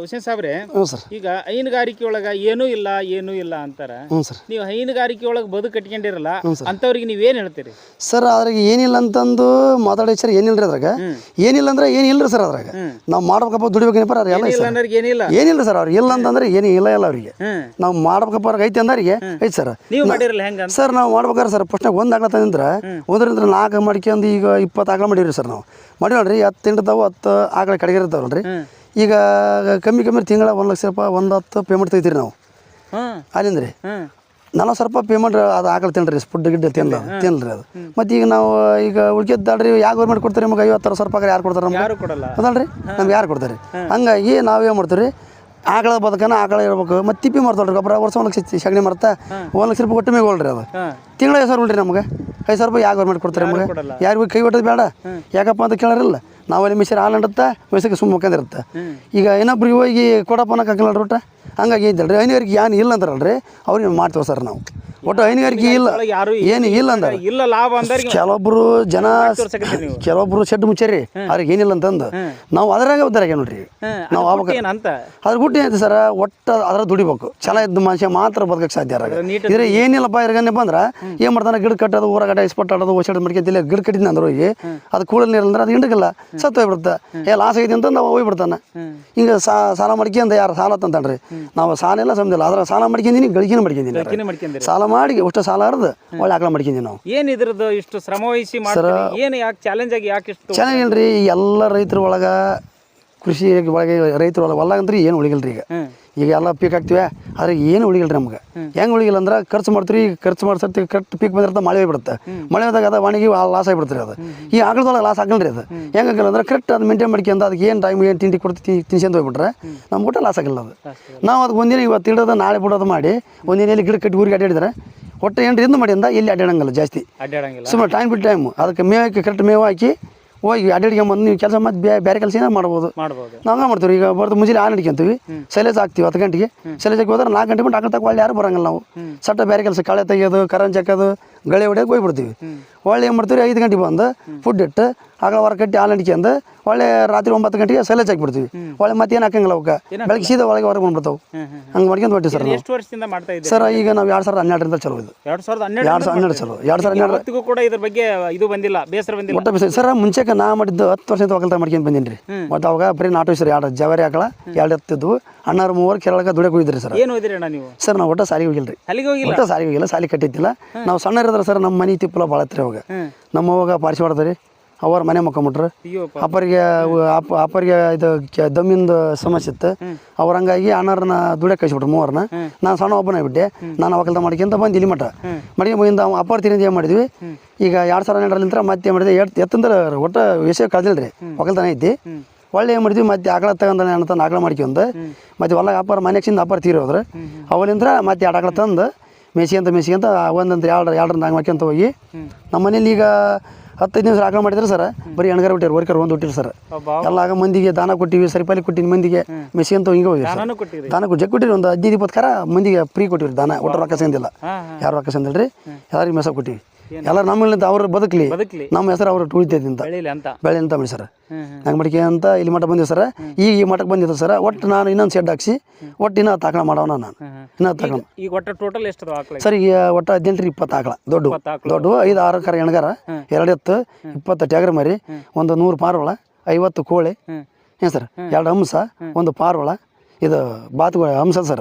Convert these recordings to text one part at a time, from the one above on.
ಹುಸೇನ್ ಸಾಬ್ರೆ ಹ್ಞೂ ಸರ್. ಈಗ ಹೈನುಗಾರಿಕೆ ಒಳಗ ಏನೂ ಇಲ್ಲ ಏನೂ ಇಲ್ಲ ಅಂತಾರ. ಹ್ಞೂ ಸರ್. ನೀವು ಹೈನುಗಾರಿಕೆ ಒಳಗ ಬದುಕು ಕಟ್ಕೊಂಡಿರಲ್ಲ ಅಂತವ್ರಿಗೆ ನೀವ್ ಏನ್ ಹೇಳ್ತೀರಿ? ಸರ್ ಅದ್ರಾಗ ಏನಿಲ್ಲ ಅಂತಂದು ಮಾತಾಡಿ ಸರ್ ಏನಿಲ್ಲ ರೀ ಅದ್ರಾಗ ಏನಿಲ್ಲ ಅಂದ್ರೆ ಏನಿಲ್ಲ ರೀ ಸರ್ ಅದ್ರಾಗ? ನಾವು ಮಾಡ್ಬೇಕಪ್ಪ ದುಡಿಬೇಕೇನಪ್ಪ ಅವ್ರು ಎಲ್ಲ ಇಲ್ಲ ಸರ್ ಅನ್ನೋರಿಗೆ ಏನಿಲ್ಲ. ಏನಿಲ್ಲ ಸರ್ ಅವ್ರು ಇಲ್ಲ ಅಂತಂದ್ರೆ ಏನು ಇಲ್ಲ ಇಲ್ಲ ಅವರಿಗೆ. ಹ್ಮ್. ನಾವು ಮಾಡ್ಬೇಕಪ್ಪ ಅವ್ರಿಗೆ ಐತೆ ಅಂದವ್ರಿಗೆ ಐತೆ ಸರ್. ನೀವು ಮಾಡಿರಲ್ಲ ಹೆಂಗ ಅಂತ? ಸರ್ ನಾವು ಮಾಡ್ಬೇಕಾರೆ ಸರ್ ಪ್ರಶ್ನೆ ಒಂದ್ ಆಗ್ಲ ತಂದ್ರೆ ಒಂದರಿಂದ ನಾಲ್ಕು ಮಾಡ್ಕೊಂಡು ಈಗ ಇಪ್ಪತ್ತು ಆಗ್ಲ ಮಾಡಿವ್ರಿ ಸರ್ ನಾವು. ಮಾಡಿ ನೋಡ್ರಿ ಹತ್ತು ಎಂಟು ಹತ್ತು ಆಗ್ಲ ಕಡೆಗೆ ಇರ್ತಾವೆ ನೋಡ್ರಿ ಈಗ ಕಮ್ಮಿ ಕಮ್ಮಿ ತಿಂಗಳ ಒಂದು ಲಕ್ಷ ರೂಪಾಯಿ ಒಂದು ಹತ್ತು ಪೇಮೆಂಟ್ ತೆಗಿತೀರಿ ನಾವು. ಅಲ್ಲಿಂದ ರೀ. ಸಾವಿರ ರೂಪಾಯಿ ಪೇಮೆಂಟ್ ಅದು ಆಕಳ ತಿನ್ರಿ ಫುಡ್ ಗಿಡ್ ತಿನ್ ತಿನ್ರಿ ಅದು. ಮತ್ತು ಈಗ ನಾವು ಈಗ ಉಳ್ಕಿದ್ದಾಳ್ರಿ ಯಾವ ಗೌರ್ಮೆಂಟ್ ಕೊಡ್ತಾರೆ ನಮಗೆ ಐವತ್ತಾರು ಸಾವಿರ ರೂಪಾಯಿ ಯಾರು ಕೊಡ್ತಾರೆ ನಮ್ಗೆ? ಅದಲ್ರಿ? ನಮ್ಗೆ ಯಾರು ಕೊಡ್ತಾರೆ? ಹಂಗಾಗಿ ನಾವೇನು ಮಾಡ್ತೀವಿ ರೀ ಆಕಳ ಬದಕನ ಆಕಳ ಇರ್ಬೇಕು. ಮತ್ತು ತಿಪ್ಪಿ ಮಾಡ್ತಾಳ್ರಿ ಗೊಬ್ಬರ ವರ್ಷ ಒಂದು ಲಕ್ಷ ಸಗಣಿ ಮಾಡ್ತಾ ಒಂದು ಲಕ್ಷ ರೂಪಾಯಿ ಕೊಟ್ಟು ಮೇಲೆ ಹೋಲ್ರಿ ಅದು ತಿಂಗಳ ಐದು ಸಾವಿರ ಉಳ್ರಿ ನಮ್ಗೆ. ಐದು ಸಾವಿರ ರೂಪಾಯಿ ಯಾವ ಗೌರ್ಮೆಂಟ್ ಕೊಡ್ತಾರೆ ನಮಗೆ. ಯಾರಿಗೂ ಕೈ ಒಟ್ಟೋದು ಬೇಡ. ಯಾಕಪ್ಪ ಅಂತ ಕೇಳೋರಿಲ್ಲ. ನಾವಲ್ಲಿ ಮಿಷನ್ ಹಾಲು ಅಂಡುತ್ತೆ ಮೆಸಕ್ಕೆ ಸುಮ್ಮ ಮುಖಂದಿರುತ್ತೆ ಈಗ ಇನ್ನೊಬ್ರಿಗೆ ಹೋಗಿ ಕೊಡಪ್ಪ ಅನ್ನಕ್ಕೆ ಹಾಕಿಲ್ಲ ಒಟ್ಟು ಹಂಗಾಗಿ ಇದ್ದಲ್ರಿ. ಹೈನುಗಾರಿಕೆ ಏನು ಇಲ್ಲ ಅಂತಾರಲ್ರಿ ಅವ್ರಿಗೆ ಮಾಡ್ತೇವೆ ಸರ್ ನಾವು. ಒಟ್ಟು ಹೈನುಗಾರಿಕೆ ಇಲ್ಲ ಏನು ಇಲ್ಲ ಅಂದ್ರೆ. ಇಲ್ಲ ಲಾಭ ಕೆಲವೊಬ್ರು ಜನ ಕೆಲವೊಬ್ರು ಶೆಡ್ ಮುಚ್ಚರಿ ಅವ್ರಿಗೆ ಏನಿಲ್ಲ ಅಂತಂದು. ನಾವು ಅದ್ರಾಗ ಉದ್ದಾರಾಗ ನೋಡ್ರಿ. ನಾವು ಆಗ ಅದ್ರ ಗುಟ್ಟಿ ಏನೈತೆ ಸರ್ ಒಟ್ಟು ಅದ್ರ ದುಡಿಬೇಕು. ಛಲ ಇದ್ದ ಮನುಷ್ಯ ಮಾತ್ರ ಬದುಕಕ್ಕೆ ಸಾಧ್ಯ ಅದ್ರಾಗ. ಇದ್ರೆ ಏನಿಲ್ಲಪ್ಪ ಇರ್ಗನ್ನಪ್ಪ ಅಂದ್ರೆ ಏನು ಮಾಡ್ತಾನೆ ಗಿಡ ಕಟ್ಟೋದು ಊರಗಡೆ ಇಸ್ಪಟ್ ಆಡೋದು ಓಸಾಡೋದು ಮಡಿಕೆ ಗಿಡ ಕಟ್ಟಿದ್ನ ಅಂದ್ರೆ ಹೋಗಿ ಅದು ಕೂಡಲ್ ನೀರು ಅಂದ್ರೆ ಅದು ಹಿಂಡಕಲ್ಲ ಸತ್ತು ಹೋಗ್ಬಿಡುತ್ತೆ ಏ ಲಾಸ್ ಆಗೈತಿ ಅಂತ ನಾವು ಹೋಗ್ಬಿಡ್ತಾನೆ ಹಿಂಗೆ ಸಾಲ ಅಂತ ಯಾರು ಸಾಲ ತಂತಾನ್ರಿ ನಾವು ಸಾಲ ಎಲ್ಲ ಸಮದಿಲ್ಲ ಆದ್ರೆ ಸಾಲ ಮಾಡ್ಕೊಂಡಿನಿ ಗಳಿಕೆನೂ ಮಾಡ್ಕೊಂಡಿನಿ ಕಿನ್ನ ಸಾಲ ಮಾಡಿ ಅಷ್ಟು ಸಾಲ ಅರ್ದು ಒಳ್ಳೆ ಆಕಳ ಮಾಡ್ಕೊಂಡಿನಿ ನಾವು. ಏನು ಇದ್ರದ್ದು ಇಷ್ಟು ಶ್ರಮ ವಹಿಸಿ ಏನು ಯಾಕೆ ಚಾಲೆಂಜ್ ಆಗಿ ಯಾಕೆ ಇಷ್ಟು ಚೆನ್ನಾಗಿಲ್ರಿ ಎಲ್ಲ ರೈತರ ಒಳಗೆ ಕೃಷಿ ಒಳಗೆ ರೈತರು ಒಳಗೆ ಅಂದ್ರೆ ಏನು ಉಳಿಗಿಲ್ರಿ ಈಗ. ಈಗ ಎಲ್ಲ ಪೀಕ್ ಹಾಕ್ತಿವಿ ಆದ್ರೆ ಏನು ಉಳಿಗಿಲ್ರಿ ನಮ್ಗೆ. ಹೆಂಗೆ ಉಳಿಗಿಲ್ಲ ಅಂದ್ರೆ ಖರ್ಚು ಮಾಡ್ತೀರಿ ಖರ್ಚು ಮಾಡ್ಸರ್ತಿ ಕರೆಕ್ಟ್ ಪೀಕ್ ಬಂದಿರ್ತ ಮಳೆ ಬಿಡುತ್ತೆ ಮಳೆ ಬಂದಾಗ ಅದು ಒಣಗಿ ಲಾಸ್ ಆಗಿಬಿಡ್ತೀರಿ ಅದು. ಈ ಆಕಳದೊಳಗೆ ಲಾಸ್ ಆಗಲ್ರಿ ಅದು. ಹೆಂಗೆ ಆಗಿಲ್ಲ ಅಂದ್ರೆ ಕರೆಕ್ಟ್ ಅದು ಮೇಂಟೈನ್ ಮಾಡ್ಕೊಂಡು ಅದಕ್ಕೆ ಏನು ಟೈಮ್ ಏನು ತಿಂಡಿ ಕೊಡ್ತಿ ತಿನ್ಸಂತ ಹೋಗ್ಬಿಟ್ರೆ ನಮ್ಮ ಊಟ ಲಾಸ್ ಆಗಿಲ್ಲ ಅದು. ನಾವು ಅದಕ್ಕೆ ಒಂದಿನ ಇವತ್ತು ಇಡೋದು ನಾಳೆ ಬಿಡೋದು ಮಾಡಿ ಒಂದಿನ ಎಲ್ಲಿ ಗಿಡ ಕಟ್ಟಿ ಊರಿಗೆ ಅಡ್ಡಾಡಿದ್ರೆ ಒಟ್ಟು ಎಂಟರಿಂದ ಮಾಡಿಂದ ಮಾಡಿ ಅಂದ ಎಲ್ಲಿ ಅಡ್ಡಾಡಂಗಿಲ್ಲ ಜಾಸ್ತಿ. ಅಡ್ಡಾಡಂಗಿಲ್ಲ ಸುಮ್ಮನೆ ಟೈಮ್ ಬಿಟ್ಟು ಟೈಮು ಅದಕ್ಕೆ ಮೇವು ಹಾಕಿ ಕರೆಕ್ಟ್ ಮೇವು ಹಾಕಿ ಹೋಗಿ ಅಡ್ಡಿಡ್ಕೊಂಬಂದು ನೀವು ಕೆಲಸ ಮತ್ತೆ ಬೇರೆ ಬೇರೆ ಕೆಲಸ ಏನಾರು ಮಾಡ್ಬೋದು. ನಾವು ಮಾಡ್ತೀವಿ ಈಗ ಬರ್ದು ಮುಂಜಾನೆ ಹಾಲು ಹಿಡ್ಕೊಂತೀವಿ ಸೈಲೇಜ್ ಹಾಕ್ತೀವಿ ಹತ್ತು ಗಂಟೆಗೆ. ಸೈಲೇಜ್ ಹಾಕಿ ಹೋದ್ರೆ ನಾಲ್ಕು ಗಂಟೆ ಬಿಟ್ಟು ಆಕಳ ತಕ್ಕ ಒಳ್ಳೆ ಯಾರು ಬರಂಗಿಲ್ಲ ನಾವು. ಸಟ್ಟ ಬೇರೆ ಕೆಲಸ ಕಳೆ ತೆಗಿಯೋದು ಕರಂಜ್ ಹಾಕೋದು ಗಳೆ ಹೊಡೆಯೋಕೆ ಹೋಗ್ಬಿಡ್ತೀವಿ. ಒಳ್ಳೆ ಏನು ಮಾಡ್ತೀವಿ ಐದು ಗಂಟೆಗೆ ಬಂದು ಫುಡ್ ಇಟ್ಟು ಆಗಲ ಹೊರ ಕಟ್ಟಿ ಹಾಲು ಅಂಡ್ಕೊಂಡು ಒಳ್ಳೆ ರಾತ್ರಿ ಒಂಬತ್ತು ಗಂಟೆಗೆ ಸೈಲೇಜ್ ಹಾಕಿಬಿಡ್ತೀವಿ. ಒಳ್ಳೆ ಮತ್ತೆ ಏನು ಹಾಕಂಗಿಲ್ಲ ಅವಕ್ಕೆ. ಬೆಳಗ್ಗೆ ಸೀದಾ ಒಳಗೆ ಹೊರಗೆ ಬಂದ್ಬಿಡ್ತಾವೆ. ಹಂಗೆ ಮಾಡ್ಕೊಂಡು ಹೊಟ್ಟಿ ಸರ್ ಎಷ್ಟು ವರ್ಷದಿಂದ ಮಾಡ್ತಾ ಸರ್ ಈಗ ನಾವು ಎರಡು ಸಾವಿರದ ಹನ್ನೆರಡರಿಂದ ಚಲೋ ಇದು. ಎರಡ್ ಸಾವಿರದ ಹನ್ನೆರಡು ಎರಡು ಸಾವಿರದ ಹನ್ನೆರಡು ಚಲೋ ಎರಡು ಸಾವಿರದ ಹನ್ನೆರಡು ಕೂಡ ಇದ್ರ ಬಗ್ಗೆ ಇದು ಬಂದಿಲ್ಲ ಬೇಸರ ಬಂದಿಲ್ಲ? ಒಟ್ಟು ಬಿಸಿ ಸರ್ ಮುಂಚೆಗೆ ನಾ ಮಾಡಿದ್ದು ಹತ್ತು ವರ್ಷದ ಒಕ್ಕಲ್ತ ಮಾಡ್ಕೊಂಡು ಬಂದೀನಿ ರೀ ಮತ್ತು ಅವಾಗ ಬರೀ ನಾಟು ಸರ್ ಎರಡು ಜವರಿ ಹಾಕಳ ಎರಡು ಎತ್ತಿದ್ವು. ಅಣ್ಣಾರು ಮೂವರು ಕೇರಳಕ್ಕೆ ದುಡಿಯಕ್ಕೆ ಹೋಗಿದ್ರಿ ಸರ್. ಏನು ಹೋಗಿದ್ರಿ ಅಣ್ಣ ನೀವು? ಸರ್ ನಾವು ಒಟ್ಟು ಸಾರಿಗೆ ಹೋಗಿಲ್ಲ ರೀ ಅಲ್ಲಿಗೆ ಹೋಗಿಲ್ಲ? ಒಟ್ಟ ಸಾಲಿಗೆ ಹೋಗಿಲ್ಲ ಸಾಲಿ ಕಟ್ಟಿದ್ದಿಲ್ಲ. ನಾವು ಸಣ್ಣ ಇರೋದ್ರ ಸರ್ ನಮ್ಮ ಮನೆ ತಿಪ್ಪಲ ಭಾಳ ಹತ್ರ ಅವಾಗ. ಹ್ಮ್. ನಮ್ಮ ಅವಾಗ ಪಾರ್ಸಿ ಹೊಡೆದ್ರಿ ಅವ್ರ ಮನೆ ಅಯ್ಯೋಪ್ಪ ಅಪ್ಪರಿಗೆ ಅಪ್ಪ ಅಪ್ಪರಿಗೆ ಇದು ದಮ್ಮಿಂದ ಸಮಸ್ಯೆ ಇತ್ತು. ಅವ್ರ ಹಂಗಾಗಿ ಅಣ್ಣರನ್ನ ದುಡಿಯ ಕಳಿಸ್ಬಿಟ್ರು ಮೂವರನ್ನ. ನಾನು ಸಣ್ಣ ಒಬ್ಬನೇ ಬಿಟ್ಟೆ. ನಾನು ಒಕ್ಕಲ್ತ ಮಾಡ್ಕೊಂತ ಬಂದು ಇಲ್ಲಿ ಮಠ. ಮಡಿಗೆ ಮುಗಿಂದ ಅಪ್ಪರ ತಿರಿಂದ ಏನು ಮಾಡಿದ್ವಿ? ಈಗ ಎರಡು ಸಾವಿರ ಹನ್ನೆರಡರಿಂದ ಮತ್ತೆ ಏನು ಮಾಡಿದೆ ಎತ್ ಎತ್ತಂದ್ರೆ ಒಟ್ಟು ವಿಷಯ ಕಳ್ದಿಲ್ಲ ರೀ ಒಕ್ಕಲ್ತನ ಐತಿ. ಒಳ್ಳೆ ಏನು ಮಾಡಿದ್ವಿ? ಮತ್ತೆ ಆಕಳ ತಗೊಂಡ ಅಂತ ಆಕಳ ಮಾಡ್ಕೊಂಡು. ಮತ್ತೆ ಹೊಲ ಅಪ್ಪರ ಮನೆಗಿಂದ ಅಪ್ಪರ ತೀರಿ ಹೋದ್ರೆ ಅವಲಿಂದ್ರೆ ಮತ್ತೆ ಎರಡು ಆಕಳ ತಂದು ಮೇಸಿಯಂತ ಅಂತ ಒಂದಂತ ಎರಡು ಎರಡರಿಂದ ಹಂಗೆ ಮಾಡ್ಕೊಂತ ಹೋಗಿ ನಮ್ಮ ಮನೇಲಿ ಈಗ ಹತ್ತೈದು ದಿವಸ ಆಕಳ ಮಾಡಿದ್ರೆ ಸರ್ ಬರೀ ಎಣ್ಗಾರ ಬಿಟ್ಟಿರಿ ವರ್ಕರ್ ಒಂದು ಹುಟ್ಟಿರಿ ಸರ್. ಎಲ್ಲ ಆಗ ಮಂದಿಗೆ ದಾನ ಕೊಟ್ಟಿವಿ ಸರಿಪಾಲಿ ಕೊಟ್ಟಿನಿ ಮಂದಿಗೆ ಮೆಸಿಯಂತ ಹಿಂಗೆ ಹೋಗಿ ದಾನ ಜಗ್ ಕೊಟ್ಟಿರಿ ಒಂದು ಹದಿನೈದು ಇಪ್ಪತ್ತು ಕಾರ ಮಂದಿಗೆ ಫ್ರೀ ಕೊಟ್ಟಿವಿ ದಾನ ಒಟ್ಟು ರೊಕ್ಕ ಸೇಂದಿಲ್ಲ. ಯಾರು ರೊಕ್ಕ ಸೇಂದಿಲ್ಲ ರೀ ಎಲ್ಲರಿಗೆ ಮೆಸ ಕೊಟ್ಟಿವಿ. ಎಲ್ಲ ನಮ್ಮಲ್ಲಿಂದ ಅವ್ರು ಬದುಕಲಿ. ಬದುಕ್ಲಿ. ನಮ್ಮ ಹೆಸರು ಅವ್ರು ಉಳಿತೈತಿ ಅಂತ. ಬೆಳಿಲಿ ಅಂತ. ಬೆಳೆ ಅಂತ ಮಾಡಿ ಸರ್. ಹಂಗೆ ಮಡಿಕೆ ಅಂತ ಇಲ್ಲಿ ಮಠ ಬಂದಿವಿ ಸರ್. ಈಗ ಈ ಮಠಕ್ಕೆ ಬಂದಿದ್ದು ಸರ್. ಒಟ್ಟು ನಾನು ಇನ್ನೊಂದು ಶೆಡ್ ಹಾಕ್ಸಿ ಒಟ್ಟು ಇನ್ನೂ ತಾಕಳ ಮಾಡೋಣ ನಾನು. ಇನ್ನೂ ತಾಕಳ ಈಗ ಒಟ್ಟು ಟೋಟಲ್ ಎಷ್ಟು ಆಕಳ ಸರ್ ಈಗ ಒಟ್ಟು ಹದಿನೆಂಟು ಇಪ್ಪತ್ತು ಆಕಳ. ದೊಡ್ಡ ದೊಡ್ಡ ಐದು ಆರು ಕರ ಎಣ್ಗಾರ ಎರಡು ಎತ್ತು ಇಪ್ಪತ್ತು ಟ್ಯಾಗರ್ ಮರಿ ಒಂದು ನೂರು ಪಾರ್ವಳ ಐವತ್ತು ಕೋಳಿ. ಏನು ಸರ್? ಎರಡು ಹಂಸ ಒಂದು ಪಾರ್ವಳ ಇದು ಬಾತುಗೋಳಿ ಹಂಸ ಸರ್.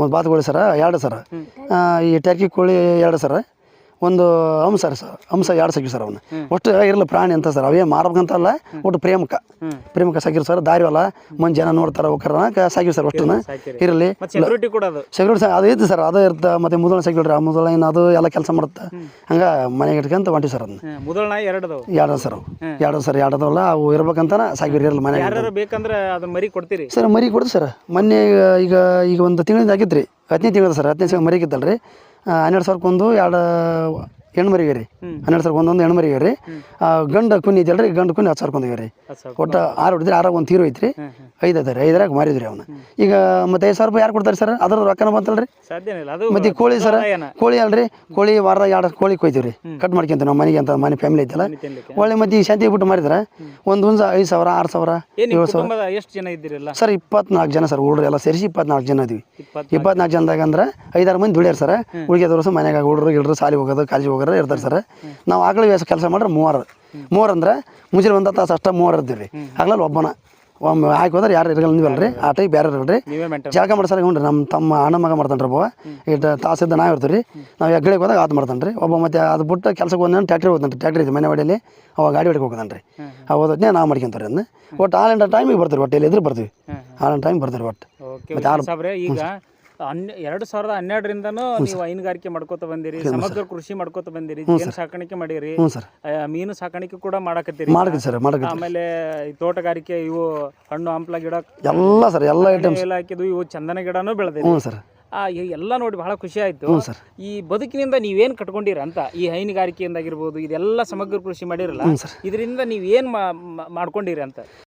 ಒಂದು ಬಾತುಕೋಳಿ ಸರ್ ಎರಡು ಸರ್. ಈ ಟರ್ಕಿ ಕೋಳಿ ಎರಡು ಸರ. ಒಂದು ಹಂಸ ಸರ್ ಹಂಸ ಎರಡು ಸಾಕಿವಿ ಸರ್ ಅವನು. ಒಟ್ಟು ಇರಲಿ ಪ್ರಾಣಿ ಅಂತ ಸರ್ ಅವೇ ಮಾರ್ಬೇಕಂತಲ್ಲ ಒಟ್ಟು ಪ್ರೇಮಕ ಪ್ರೇಮಕ ಸಾಕಿರು ಸರ್ ದಾರಿ ಅಲ್ಲ ಮಂದಿ ಜನ ನೋಡ್ತಾರೆ ಹೋಗ್ತಾರ ಸಾಕಿವಿ ಸರ್ ಒಟ್ಟನ್ನ ಇರಲಿ ಸೆಕ್ಯೂರಿಟಿ ಸರ್ ಅದು. ಐತಿ ಸರ್ ಅದು ಇರ್ತ ಮತ್ತೆ ಮುದಳ ಸೆಕ್ಯೂರಿಟಿ ಆ ಮುದಳ ಏನು ಅದು ಎಲ್ಲ ಕೆಲಸ ಮಾಡುತ್ತೆ. ಹಂಗ ಮನೆಗೆ ಇಟ್ಕೊಂತ ಹೊಂಟಿವಿ ಸರ್ ಅದನ್ನ ಎರಡು ಸರ್ ಎರಡು ಸರ್ ಎರಡು ಅದಾವಲ್ಲ ಅವು ಇರ್ಬೇಕಂತ ಸಾಕಿರಿ ಇರಲಿ ಮನೆಗೆ ಬೇಕಂದ್ರೆ ಅದನ್ನ ಮರಿ ಕೊಡ್ತೀರಿ. ಸರ್ ಮರಿ ಕೊಡ್ತೀವಿ ಸರ್. ಮೊನ್ನೆ ಈಗ ಈಗ ಒಂದು ತಿಂಗಳಿಂದ ಆಗಿತ್ತು ರೀ ಹತ್ತನೇ ತಿಂಗಳ ಸರ್ ಹತ್ತನೇ ತಿಂಗಳು ರೀ ಹನ್ನೆರಡು ಸಾವಿರಕ್ಕೊಂದು ಎರಡು ಹೆಣ್ಮರಿಗೆ ರೀ. ಹನ್ನೆರಡು ಸಾವಿರ ಒಂದೊಂದು ಹೆಣ್ಮರಿಗೆ ರೀ ಗಂಡ ಕುನಿ ಇದೆಯಲ್ಲ ರೀ ಗಂಡ ಕುನಿ ಹತ್ತು ಸಾವಿರ ಕೊಂದಿವೆ ರೀ ಒಟ್ಟು ಆರು ಹೊಡಿದ್ರೆ ಆರಾಗ ಒಂದು ತೀರು ಐತ್ರಿ. ಐದು ಅದ ರೀ ಐದರಾಗ ಮಾರಿದ್ರಿ ಅವನ್ನ ಈಗ ಮತ್ತೆ ಐದು ಸಾವಿರ ರೂಪಾಯಿ ಯಾರು ಕೊಡ್ತಾರೆ ಸರ್? ಅದ್ರ ರೊಕ್ಕನ ಬಂತಲ್ಲ ರೀ ಮತ್ತೆ ಕೋಳಿ ಸರ್ ಕೋಳಿ ಅಲ್ರಿ ಕೋಳಿ ವಾರದಾಗ ಎರಡು ಕೋಳಿ ಕೊಯ್ತೀವಿ ರೀ ಕಟ್ ಮಾಡ್ಕೊಂತ ನಮ್ಮ ಮನೆಗೆ ಅಂತ ಮನೆ ಫ್ಯಾಮಿಲಿ ಐತಲ್ಲ. ಒಳ್ಳೆ ಮತ್ತೆ ಶಾಂತಿ ಬಿಟ್ಟು ಮಾರಿದ್ರೆ ಒಂದು ಹುಂಜ ಐದು ಸಾವಿರ ಆರು ಸಾವಿರ ಏಳು ಸಾವಿರ. ಎಷ್ಟು ಜನ ಇದ್ದೀರಲ್ಲ? ಸರ್ ಇಪ್ಪತ್ನಾಲ್ಕು ಜನ ಸರ್ ಹುಡ್ರು ಎಲ್ಲ ಸೇರಿಸಿ ಇಪ್ಪತ್ನಾಲ್ಕು ಜನ ಇದೀವಿ. ಇಪ್ಪತ್ನಾಲ್ಕು. ಜನದಾಗ ಅಂದ್ರೆ ಐದಾರು ಮಂದಿ ದುಡಿಯಾರ ಸರ್. ಉಳಿದ ವರ್ಷ ಮನೆಯಾಗ ಹುಡ್ರು ಗಿಡ್ರು ಸಾಲಿ ಹೋಗೋದು ಕಾಲೇಜ್ ಹೋಗೋರು ಇರ್ತಾರೆ ಸರ್. ನಾವು ಆಗಲೇ ವ್ಯಾಸ ಕೆಲಸ ಮಾಡ್ರೆ ಮೂವರು. ಮೂವರು ಅಂದ್ರೆ ಮುಂಚೆ ಒಂದು ತಾಸು ಅಷ್ಟ ಮೂವರು ಇರ್ತೀವಿ ರೀ ಆಗ್ಲಲ್ಲಿ ಒಬ್ಬನ. ಒಮ್ಮೆ ಹಾಕಿ ಹೋದ್ರೆ ಯಾರು ಇರಲ್ಲ ನೀವಲ್ಲ ರೀ ಆ ಟೈಪ್ ಬೇರೆ ಇರಲ್ಲ ರೀ ನೀವೇ ಮೆಂಟೇನ್ ಜಾಗ ಮಾಡ್ಸಲ್ಲ ಹ್ಞೂ ರೀ ನಮ್ಮ ತಮ್ಮ ಅಣ್ಣ ಮಗ ಮಾಡ್ತಾನೆ ರೀ ಒಬ್ಬ ಇಟ್ಟು ತಾಸಿದ್ದ ನಾವು ಇರ್ತೀವಿ ರೀ ನಾವು ಹೆಗ್ಗಳಿಗೆ ಹೋದಾಗ ಆತು ಮಾಡ್ತಾನೆ ರೀ ಒಬ್ಬ ಮತ್ತೆ ಅದು ಬಿಟ್ಟು ಕೆಲಸಕ್ಕೆ ಒಂದ್ ಟ್ಯಾಕ್ಟ್ರಿ ಹೋಗ್ತಾನೆ ರೀ ಟ್ಯಾಕ್ಟ್ರಿ ಇದೆ ಮನೆ ಹೊಡೆಯಲ್ಲಿ ಅವಾಗ ಗಾಡಿ ಹೊಡಿಗೆ ಹೋಗ್ತಾನೆ ರೀ ಅವ್ ಹೋದ್ ನಾವು ಮಾಡ್ಕೊಂತಾರೆ ಅದನ್ನ ಒಟ್ಟು ಆಲ್ ಟೈಮಿಗೆ ಬರ್ತೀವಿ. ಒಟ್ಟು ಎಲ್ಲಿ ಇದ್ರೆ ಬರ್ತೀವಿ ಆಲ್ ಆಲ್ ಟೈಮ್ ಬರ್ತೀವಿ ಒಟ್ಟು ಮತ್ತೆ ಆಲ್ ಈಗ ಹನ್ನೆ ಎರಡು ಸಾವಿರದ ಹನ್ನೆರಡರಿಂದನೂ ನೀವು ಹೈನುಗಾರಿಕೆ ಮಾಡ್ಕೋತ ಬಂದಿರಿ ಸಮಗ್ರ ಕೃಷಿ ಮಾಡ್ಕೋತ ಬಂದಿರಿ ಜೇನು ಸಾಕಾಣಿಕೆ ಮಾಡಿರಿ ಮೀನು ಸಾಕಾಣಿಕೆ ಕೂಡ ಮಾಡಕತ್ತೀರಿ ಸರ್ ಆಮೇಲೆ ಈ ತೋಟಗಾರಿಕೆ ಇವು ಹಣ್ಣು ಹಂಪ್ಲ ಗಿಡ ಎಲ್ಲ ಸರ್ ಎಲ್ಲ ಐಟಮ್ಸ್ ಎಲ್ಲ ಹಾಕಿದ್ವು ಇವು ಚಂದನ ಗಿಡನೂ ಬೆಳೆದಿರಿ ಹ್ಞೂ ಸರ್. ಎಲ್ಲ ನೋಡಿ ಬಹಳ ಖುಷಿ ಆಯ್ತು. ಈ ಬದುಕಿನಿಂದ ನೀವೇನ್ ಕಟ್ಕೊಂಡಿರ ಅಂತ ಈ ಹೈನುಗಾರಿಕೆಯಿಂದಾಗಿರ್ಬೋದು ಇದೆಲ್ಲ ಸಮಗ್ರ ಕೃಷಿ ಮಾಡಿರಲ್ಲ ಇದರಿಂದ ನೀವೇನ್ ಮಾಡ್ಕೊಂಡಿರಿ ಅಂತ?